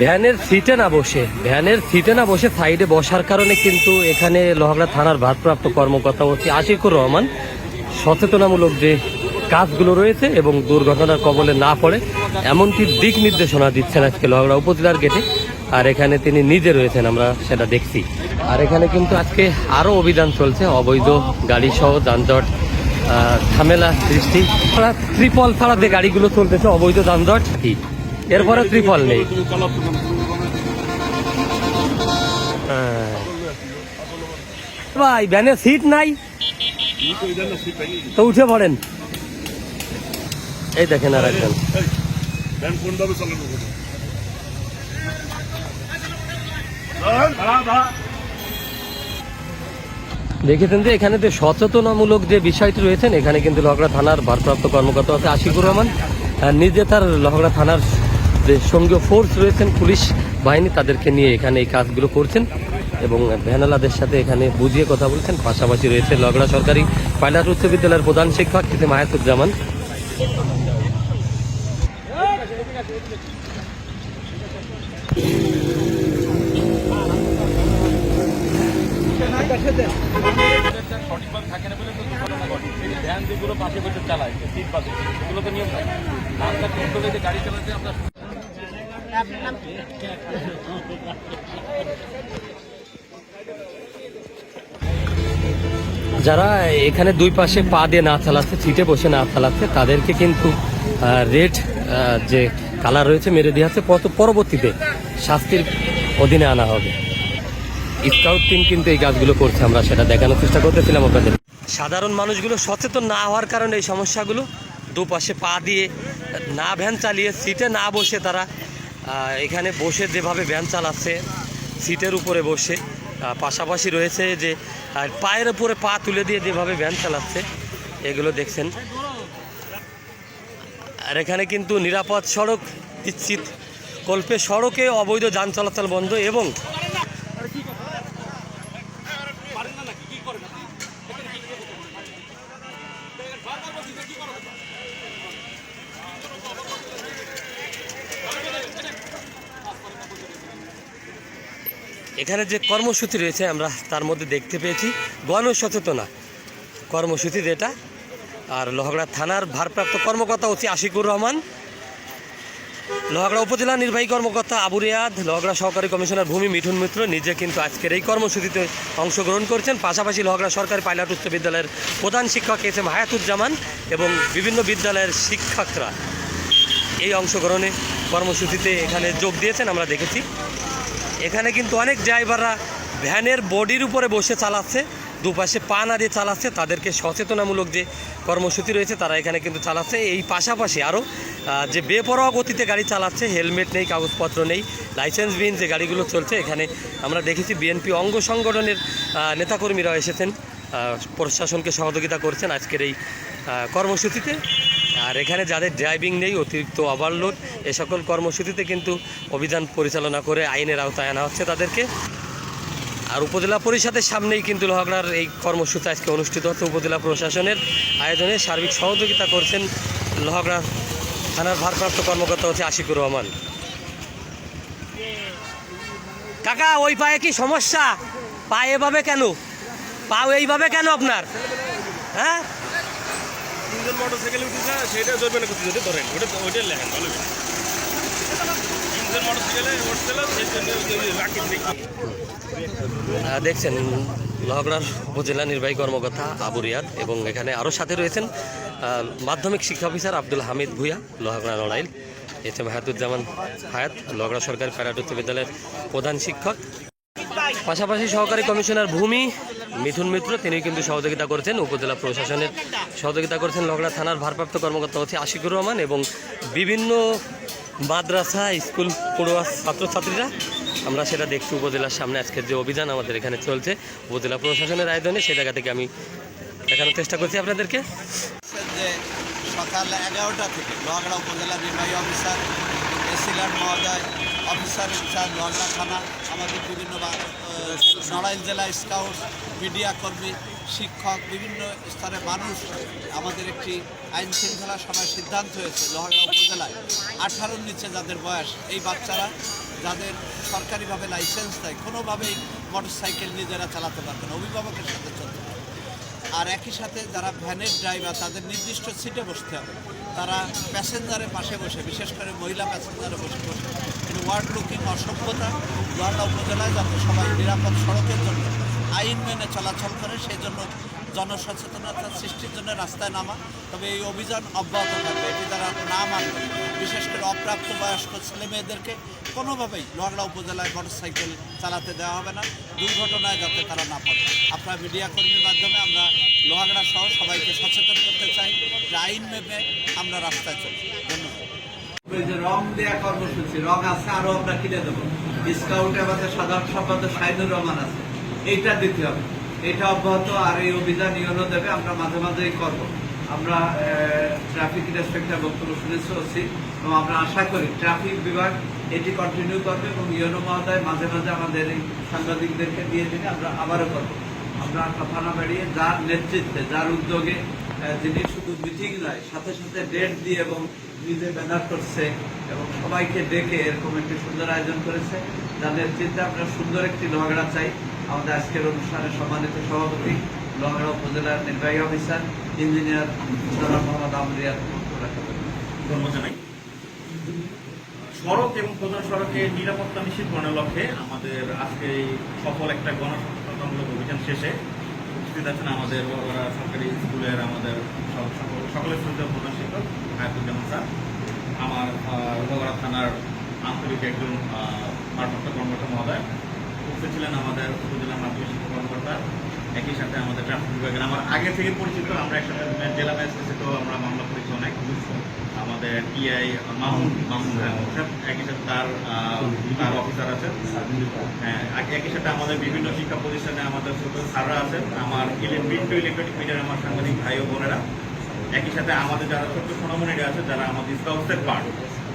ভ্যানের সিটে না বসে, ভ্যানের সিটে না বসে সাইডে বসার কারণে কিন্তু এখানে লোহাগড়া থানার ভারপ্রাপ্ত কর্মকর্তা অতি আশিকুর রহমান সচেতনামূলক যে কাজগুলো রয়েছে এবং দুর্ঘটনার কবলে না পড়ে, এমনকি দিক নির্দেশনা দিচ্ছেন আজকে লোহাগড়া উপজেলার গেটে। আর এখানে তিনি নিজে রয়েছেন, আমরা সেটা দেখছি। আর এখানে কিন্তু আজকে আরও অভিযান চলছে, অবৈধ গাড়ি সহ যানজট ঝামেলা সৃষ্টি। ত্রিপল ছাড়া যে গাড়িগুলো চলতেছে, অবৈধ যানজট, কি? এরপরে ত্রিপল নেই। ভাই, ভ্যানে সিট নাই। তো উঠে পড়েন। এই দেখেন আর একজন চালানো হবে দেখেছেন যে এখানে যে সচেতনামূলক যে বিষয়টি রয়েছেন, এখানে কিন্তু লহগড়া থানার ভারপ্রাপ্ত কর্মকর্তা আছে আশিকুর রহমান। নিজে তার লহগড়া থানার যে সঙ্গীয় ফোর্স রয়েছেন, পুলিশ বাহিনী, তাদেরকে নিয়ে এখানে এই কাজগুলো করছেন এবং ভ্যানালাদের সাথে এখানে বুঝিয়ে কথা বলছেন। পাশাপাশি রয়েছে লগড়া সরকারি পাইলট উচ্চ বিদ্যালয়ের প্রধান শিক্ষক কিন্তু মায়াতুজ্জামান। যারা এখানে দুই পাশে পা দিয়ে না চালাচ্ছে, সিটে বসে না চালাচ্ছে, তাদেরকে কিন্তু রেড যে কালার রয়েছে মেরে দেওয়া হচ্ছে। পরবর্তীতে শাস্তির অধীনে আনা হবে। স্কাউট টিম কিন্তু এই কাজগুলো করছে, আমরা সেটা দেখানোর চেষ্টা করতেছিলাম আপনাদের। সাধারণ মানুষগুলো সচেতন না হওয়ার কারণে এই সমস্যাগুলো দুপাশে পা দিয়ে না ভ্যান চালিয়ে সিটে না বসে তারা এখানে বসে যেভাবে ভ্যান চালাচ্ছে, সিটের উপরে বসে পাশাপাশি রয়েছে যে পায়ের উপরে পা তুলে দিয়ে যেভাবে ভ্যান চালাচ্ছে, এগুলো দেখছেন। আর এখানে কিন্তু নিরাপদ সড়ক নিশ্চিত। কল্পে সড়কে অবৈধ যান চলাচল বন্ধ এবং এখানে যে কর্মসূচি রয়েছে, আমরা তার মধ্যে দেখতে পেয়েছি গণসচেতনা কর্মসূচি যেটা, আর লোহাগড়া থানার ভারপ্রাপ্ত কর্মকর্তা হচ্ছে আশিকুর রহমান লোহাগড়া উপজেলা নির্বাহী কর্মকর্তা আবু রিয়াদ, লোহাগড়া সহকারী কমিশনার ভূমি মিঠুন মিত্র নিজে কিন্তু আজকের এই কর্মসূচিতে অংশগ্রহণ করছেন। পাশাপাশি লোহাগড়া সরকারি পাইলট উচ্চ বিদ্যালয়ের প্রধান শিক্ষক এস এম হায়াতুজ্জামান এবং বিভিন্ন বিদ্যালয়ের শিক্ষকরা এই অংশগ্রহণে কর্মসূচিতে এখানে যোগ দিয়েছেন, আমরা দেখেছি। এখানে কিন্তু অনেক ড্রাইভাররা ভ্যানের বডির উপরে বসে চালাচ্ছে। দুপাশে পা না দিয়ে চালাচ্ছে তাদেরকে সচেতনামূলক যে কর্মসূচি রয়েছে তারা এখানে কিন্তু চালাচ্ছে। এই পাশাপাশি আরও যে বেপরোয়া গতিতে গাড়ি চালাচ্ছে হেলমেট নেই কাগজপত্র নেই লাইসেন্সবিহীন যে গাড়িগুলো চলছে এখানে আমরা দেখেছি বিএনপি অঙ্গ সংগঠনের আহ, নেতাকর্মীরাও এসেছেন প্রশাসনকে সহযোগিতা করছেন আজকের এই কর্মসূচিতে। আর এখানে যাদের ড্রাইভিং নেই অতিরিক্ত ওভারলোড এ সকল কর্মসূচিতে কিন্তু অভিযান পরিচালনা করে আইনের আওতায় আনা হচ্ছে তাদেরকে। আর উপজেলা পরিষদের সামনেই কিন্তু লোহাগড়ার এই কর্মসূচি আজকে অনুষ্ঠিত হচ্ছে। উপজেলা প্রশাসনের আয়োজনে সার্বিক সহযোগিতা করছেন লোহাগড়া থানার ভারপ্রাপ্ত কর্মকর্তা হচ্ছে আশিকুর রহমান। কাকা, ওই পায়ে কি সমস্যা? পা এভাবে কেন? পা এইভাবে কেন আপনার? হ্যাঁ? তিনজন উঠেছে সেটা ধরেন ওটা ওইটা লেখেন, ভালো দেখছেন, লোহাগড়ার উপজেলা নির্বাহী কর্মকর্তা আবু রিয়াদ এবং এখানে আরও সাথে রয়েছেন মাধ্যমিক শিক্ষা officer Abdul Hamid Bhuiyan, Lohagara Narail. S M Hayatuzzaman Hayat, Lohagara সরকারি প্যারাট উচ্চ বিদ্যালয়ের প্রধান শিক্ষক। পাশাপাশি সহকারী কমিশনার ভূমি মিথুন মিত্র তিনি কিন্তু সহযোগিতা করেছেন, উপজেলা প্রশাসনের সহযোগিতা করেছেন লগড়া থানার ভারপ্রাপ্ত কর্মকর্তা হচ্ছে আশিকুর রহমান এবং বিভিন্ন মাদ্রাসা, স্কুল, পড়ুয়া ছাত্রছাত্রীরা, আমরা সেটা দেখছি উপজেলার সামনে। আজকের যে অভিযান আমাদের এখানে চলছে, উপজেলা প্রশাসনের আয়োজনে সে জায়গা থেকে আমি দেখানোর চেষ্টা করছি আপনাদেরকে। সকাল এগারোটা থেকে লোহাগড়া উপজেলা নির্বাহী অফিসার এসিল্যান্ড মহোদয়, অফিসার ইনচার্জ লোহাগড়া থানা, আমাদের বিভিন্ন নড়াইল জেলা স্কাউট, মিডিয়া কর্মী শিক্ষক, বিভিন্ন স্তরের মানুষ আমাদের একটি আইন শৃঙ্খলা সভার সিদ্ধান্ত হয়েছে লোহাগড়া উপজেলায়। আঠারোর নিচে যাদের বয়স, এই বাচ্চারা যাদের সরকারিভাবে লাইসেন্স দেয়, কোনোভাবেই মোটর মোটরসাইকেল নিজেরা চালাতে পারবে না, অভিভাবকের সাথে চলতে হবে আর একই সাথে যারা ভ্যানের ড্রাইভার তাদের নির্দিষ্ট সিটে বসতে হবে। তারা প্যাসেঞ্জারের পাশে বসে, বিশেষ করে মহিলা প্যাসেঞ্জারে বসে বসে। ওয়ার্ড লুকিং অসভ্যতা। লোহাটা উপজেলায় যাতে সবাই নিরাপদ সড়কের জন্য আইন মেনে চলাচল করে সেই জন্য জনসচেতনতা সৃষ্টির জন্য রাস্তায় নামা। তবে এই অভিযান অব্যাহত থাকবে। এটি তারা না মানবে বিশেষ করে অপ্রাপ্ত বয়স্ক ছেলে মেয়েদেরকে কোনোভাবেই লোহাগড়া উপজেলায় মোটরসাইকেল চালাতে দেওয়া হবে না। দুর্ঘটনায় যাতে তারা না পড়ে। আপনার মিডিয়া কর্মীর মাধ্যমে আমরা লোহাগড়া সহ সবাইকে সচেতন করতে চাই যে আইন মেপে আমরা রাস্তায় চলি। ধন্যবাদ। যে রং দেয়া কর্মসূচি, রং আছে আমরা কিনে দেবো। স্কাউটে আমাদের সাধারণ সম্পাদক সাইদুর রহমান আছে। এইটা দিতে হবে। এটা অব্যাহত আর এই অভিযান ইউনো দেবে, আমরা মাঝে মাঝেই করব। আমরা ট্রাফিক ইন্সপেক্টর বক্তব্য শুনেছি ওসি, এবং আমরা আশা করি ট্রাফিক বিভাগ এটি কন্টিনিউ করবে এবং ইউনো মহোদয় মাঝে মাঝে আমাদের এই সাংবাদিকদেরকে দিয়ে দিলে আমরা আবারও করব। আমরা কথা বাড়িয়ে যার নেতৃত্বে, যার উদ্যোগে যিনি শুধু মিটিং নয়, সাথে সাথে ডেট দিয়ে এবং নিজে ব্যানার করছে এবং সবাইকে ডেকে এরকম একটি সুন্দর আয়োজন করেছে। যার নেতৃত্বে আমরা সুন্দর একটি ঝগড়া চাই। আমাদের আজকের অনুষ্ঠানে সম্মানিত সভাপতি লোহাগড়া উপজেলার নির্বাহী অফিসার, ইঞ্জিনিয়ার জনাব মোহাম্মদ আমরিয়ার সড়ক এবং প্রধান সড়কে নিরাপত্তা নিশ্চিতকরণের লক্ষ্যে আমাদের আজকে এই সফল একটা গণসচেতনতামূলক অভিযান শেষে উপস্থিত আছেন আমাদের সরকারি স্কুলের আমাদের সকলের শ্রদ্ধা প্রধান শিক্ষক, হায়াতুজ্জামান স্যার, আমার বগুড়া থানার আন্তরিক একজন ভারপ্রাপ্ত কর্মকর্তা মহোদয় উপস্থিত ছিলেন আমাদের উপজেলা মাধ্যমিক শিক্ষা কর্মকর্তা একই সাথে আমাদের ট্রাফিক বিভাগের। আমার আগে থেকে পরিচিত আমরা একসাথে জেলা ম্যাজিস্ট্রেটেও আমরা মামলা করেছি অনেক। আমাদের টিআই মামুন হ্যাঁ, একই সাথে তার তার অফিসার আছেন হ্যাঁ একই সাথে আমাদের বিভিন্ন শিক্ষা প্রতিষ্ঠানে আমাদের ছোট স্যাররা আছেন আমার প্রিন্ট টু ইলেকট্রনিক মিডিয়ার আমার সাংবাদিক ভাই ও বোনেরা। একই সাথে আমাদের যারা ছোট্ট সোনামণিরা আছে যারা আমাদের স্কাউটসের পার্ট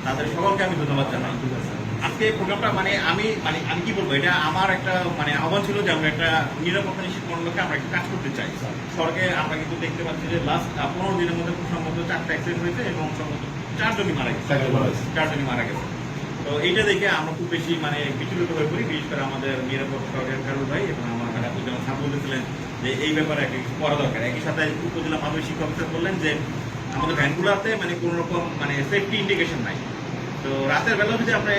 তাদের সকলকে আমি ধন্যবাদ জানাই। আজকে প্রোগ্রামটা মানে আমি মানে আমি কি বলব এটা আমার একটা মানে আহ্বান ছিল যে আমরা একটা নিরাপত্তা নিশ্চিতকরণ লক্ষ্যে আমরা একটা কাজ করতে চাই। সড়কে আমরা কিন্তু দেখতে পাচ্ছি যে লাস্ট পনেরো দিনের মধ্যে খুব সম্ভবত চারটা অ্যাক্সিডেন্ট হয়েছে এবং সম্ভবত চারজনই মারা গেছে। চারজনই মারা গেছে। তো এইটা দেখে আমরা খুব বেশি মানে বিচলিত হয়ে পড়ি বিশেষ করে আমাদের নিরাপত্তা সরকারের কারুর ভাই এবং আমার যেমন স্যার বলতেছিলেন যে এই ব্যাপারে একটা কিছু করা দরকার। একই সাথে উপজেলা মাধ্যমিক শিক্ষক অফিসার বললেন যে আমাদের ভ্যানগুলোতে মানে কোনো রকম মানে সেফটি ইন্ডিকেশন নাই। তো রাতের বেলা যদি আমরা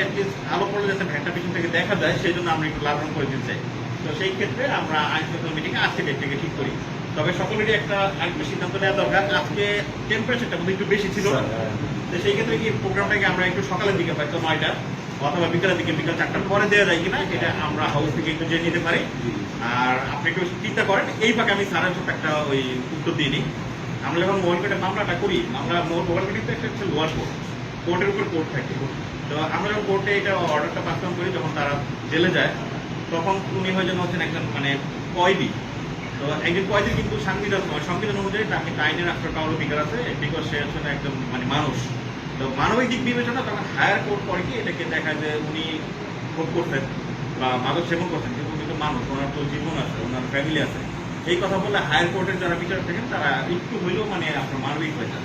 আলো পড়লে যাতে ভ্যানটা পিছন থেকে দেখা যায় সেই জন্য আমরা একটু লালন করে দিতে চাই। তো সেই ক্ষেত্রে আমরা আইন শৃঙ্খলা মিটিংয়ে আজকে ডেটটাকে ঠিক করি। তবে সকলেরই একটা আরেকটা সিদ্ধান্ত নেওয়া দরকার। আজকে টেম্পারেচারটা বোধহয় একটু বেশি ছিল। তো সেই ক্ষেত্রে কি প্রোগ্রামটাকে আমরা একটু সকালের দিকে হয়তো নয়টা অথবা বিকালের দিকে বিকাল চারটার পরে দেওয়া যায় কিনা এটা আমরা হাউস থেকে একটু জেনে নিতে পারি। আর আপনি একটু চিন্তা করেন এই পাকে আমি স্যারের সাথে একটা ওই উত্তর দিয়ে নিই। আমরা যখন মোবাইল মামলাটা করি মামলা মোবাইল তো একটা হচ্ছে লোয়ার কোর্টের উপর কোর্ট থাকে। তো আমরা যখন কোর্টে এটা অর্ডারটা বাস্তবায়ন করি যখন তারা জেলে যায়, তখন উনি হয়ে যেন হচ্ছেন একজন মানে কয়েদি। তো একজন কয়েদি কিন্তু সংবিধান সংবিধান অনুযায়ী তাকে আইনের একটা অধিকার আছে বিকজ সে হচ্ছে না একজন মানে মানুষ। তো মানবিক দিক বিবেচনা তখন হায়ার কোর্ট করে কি, এটাকে দেখা যায় উনি ভোট করতেন বা মাদক সেবন করতেন, কিন্তু উনি তো মানুষ, ওনার তো জীবন আছে, ওনার ফ্যামিলি আছে। এই কথা বললে হায়ার কোর্টের যারা বিচার থাকেন তারা একটু হইলেও মানে আপনার মানবিক হয়ে যান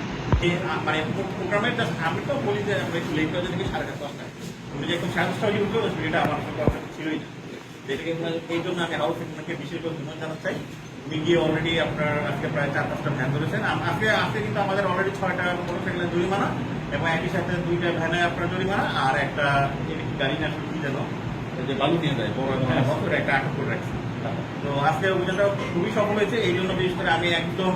মানে প্রোগ্রামের জাস্ট আমি তো বলি যে আমরা একটু লেট হয়ে যদি সাড়ে দশটায়? উনি যে একদম সাড়ে দশটা বাজে উঠল এটা আমার কথা ছিলই না। যেটাকে এই জন্য আমি হাউস আপনাকে বিশেষ করে ধন্যবাদ জানাতে চাই। উনি গিয়ে অলরেডি আপনার আজকে প্রায় চার পাঁচটা ভ্যান ধরেছেন। আম- আজকে আজকে কিন্তু আমাদের অলরেডি ছয়টা মোটরসাইকেলের জরিমানা এবং একই সাথে দুইটা ভ্যানে আপনার জরিমানা আর একটা গাড়ি না কি যেন যে বালু নিয়ে যায় বড় একটা আটক করে রাখছে। তো আজকে অভিযানটা খুবই সফল হয়েছে এই জন্য বিশেষ করে আমি একদম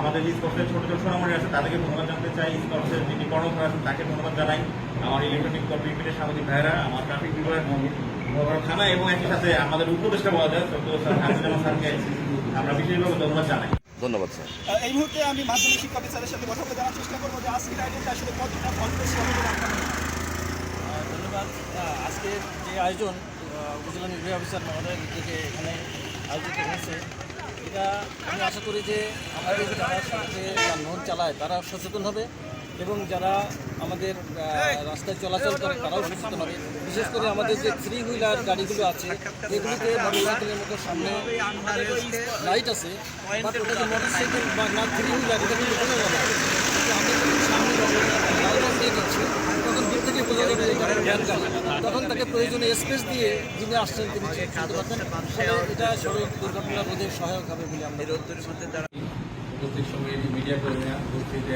আমাদের যে স্পর্শের ছোট ছোট সোনামণি আছে তাদেরকে ধন্যবাদ জানাতে চাই। স্পর্শের যিনি কর্মকর্তা আছেন তাকে ধন্যবাদ জানাই। আমার ইলেকট্রনিক কর্মীদের সামাজিক ভাইরা আমার ট্রাফিক বিভাগ থানা এবং একই সাথে আমাদের উপদেষ্টা বলা যায় স্যারকে আমরা বিশেষভাবে ধন্যবাদ জানাই। ধন্যবাদ স্যার। এই মুহূর্তে আমি মাধ্যমিক শিক্ষা অফিসারের সাথে কথা বলে জানার চেষ্টা করব যে আজকের আয়োজনটা আসলে কতটা ফলপ্রসূ হবে ধন্যবাদ। আজকের যে আয়োজন উপজেলা নির্বাহী অফিসার মহোদয়ের উদ্যোগে এখানে আয়োজিত হয়েছে। এটা আমি আশা করি যে আমাদের যারা সড়কে যানবাহন চালায় তারা সচেতন হবে এবং যারা আমাদের রাস্তায় চলাচল করে, তারাও সচেতন হবে। বিশেষ করে আমাদের যে থ্রি হুইলার গাড়িগুলো আছে এগুলিতে মোটরসাইকেলের মতো সামনে লাইট আছে, বাট ওটা যে মোটরসাইকেল বা না থ্রি হুইলার এটা কিন্তু বোঝা যাবে আমরা সামনে লাল রং দিয়ে তখন তাকে প্রয়োজনীয় স্পেস দিয়ে যিনি আসছেন তিনি এটা সড়ক দুর্ঘটনা বোধে সহায়ক হবে বলে আমরা উপস্থিত সময় মিডিয়া কর্মীরা উপস্থিত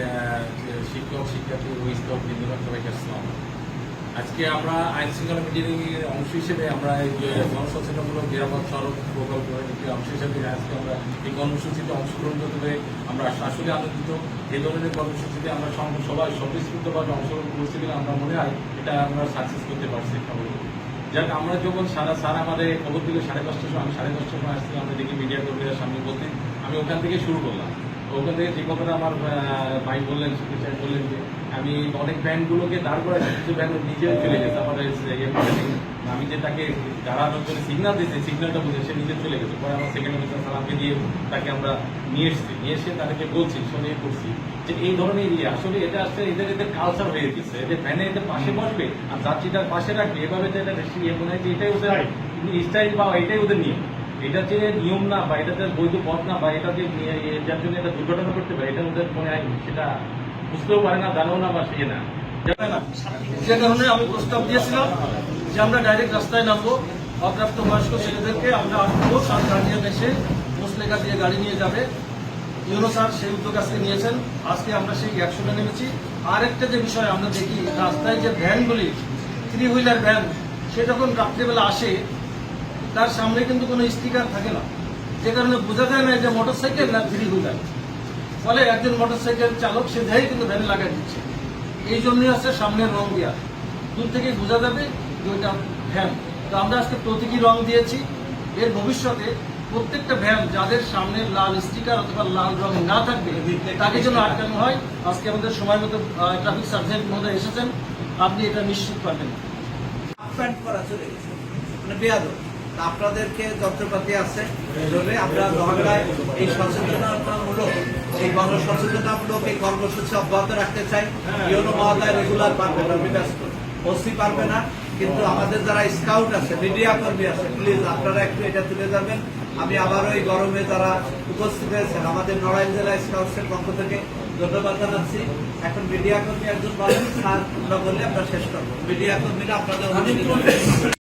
শিক্ষক, শিক্ষার্থী বৃন্দরা সবাইকে আজকে আমরা আইন শৃঙ্খলা মিটিং এর অংশ হিসেবে আমরা এই জনসচেতনমূলক নিরাপদ সড়ক প্রকল্প অংশ হিসেবে আজকে আমরা এই কর্মসূচিতে অংশগ্রহণ করতে পেরে আমরা আসলে আনন্দিত। এই ধরনের কর্মসূচিতে আমরা সবাই স্বতঃস্ফূর্তভাবে অংশগ্রহণ করতে গেলে আমরা মনে হয় এটা আমরা সাকসেস করতে পারছি। যাক, আমরা যখন সারা সারা আমাদের খবর দিলে সাড়ে পাঁচটার সময়, আমি সাড়ে দশটার সময় আসছি আমরা দেখি মিডিয়া কর্মীরা সামনে বলতে আমি ওখান থেকে শুরু করলাম। ওখান থেকে যে কথাটা আমার ভাই বললেন বললেন যে আমি অনেক ব্যাংকগুলোকে দাঁড় করে কিছু ব্যাংক নিজে চলে গেছে আমাদের ইয়ে। আমি যে তাকে দাঁড়ানোর জন্য সিগনাল দিয়েছি সিগনালটা বুঝে সে নিজে চলে গেছে। পরে আমার সেকেন্ড অফিসার সালামকে দিয়ে তাকে আমরা নিয়ে এসেছি। নিয়ে এসে তাদেরকে বলছি শুনে করছি। যে এই ধরনের ইয়ে আসলে এটা আসলে এদের এদের কালচার হয়ে গেছে। এদের ভ্যানে এদের পাশে বসবে আর যাত্রীটার পাশে রাখবে এভাবে তো এটা বেশি ইয়ে মনে হয় যে এটাই ওদের স্টাইল বা এটাই ওদের নিয়ম। এটা যে নিয়ম না বা এটা যে বৈধ পথ না বা এটা যে যার জন্য এটা দুর্ঘটনা করতে পারে এটা ওদের মনে হয় সেটা বুঝতেও পারে না জানেও না। বা সে না? যে কারণে আমি প্রস্তাব দিয়েছিলাম যে আমরা ডাইরেক্ট রাস্তায় নামবো। অপ্রাপ্ত বয়স্ক ছেলেদেরকে আমরা আনব, তার গার্জিয়ান এসে মুসলেখা দিয়ে গাড়ি নিয়ে যাবে। ইউনো স্যার সেই উদ্যোগ আজকে নিয়েছেন। আজকে আমরা সেই অ্যাকশনে নেমেছি। আরেকটা যে বিষয় আমরা দেখি, রাস্তায় যে ভ্যানগুলি থ্রি হুইলার ভ্যান, সে যখন রাত্রেবেলা আসে, তার সামনে কিন্তু কোনো স্টিকার থাকে না। যে কারণে বোঝা যায় না যে মোটরসাইকেল না থ্রি হুইলার ফলে একজন মোটরসাইকেল চালক সে ধ্যায় কিন্তু ভ্যানে লাগাই দিচ্ছে। এই জন্যই আছে সামনের রং দেওয়া দূর থেকে বোঝা যাবে যে ওইটা ভ্যান। তো আমরা আজকে প্রতীকী রং দিয়েছি। এর ভবিষ্যতে প্রত্যেকটা ভ্যান যাদের সামনে লাল স্টিকার অথবা লাল রং না থাকবে, তাকে যেন আটকানো হয়। আজকে আমাদের সময় মতো ট্রাফিক সার্জেন্ট মহোদয় এসেছেন। আপনি এটা নিশ্চিত পাবেন করা চলে মানে আপনাদেরকে যন্ত্রপাতি আছে। আমরা মহল্লায় এই সচেতনতামূলক এই গণসচেতনামূলক এই কর্মসূচি অব্যাহত রাখতে চাই। ইউনো মহল্লায় রেগুলার পারবে না ব্যস্ত। ওসি পারবে না, কিন্তু আমাদের যারা স্কাউট আছে মিডিয়া কর্মী আছে প্লিজ আপনারা একটু এটা তুলে যাবেন আমি আবারও এই গরমে যারা উপস্থিত হয়েছেন, আমাদের নড়াইল জেলা স্কাউটসের পক্ষ থেকে ধন্যবাদ জানাচ্ছি। এখন মিডিয়া কর্মী একজন বলেন, স্যার আমরা বললে আমরা শেষ করব। মিডিয়া কর্মীরা আপনাদের দেবেন।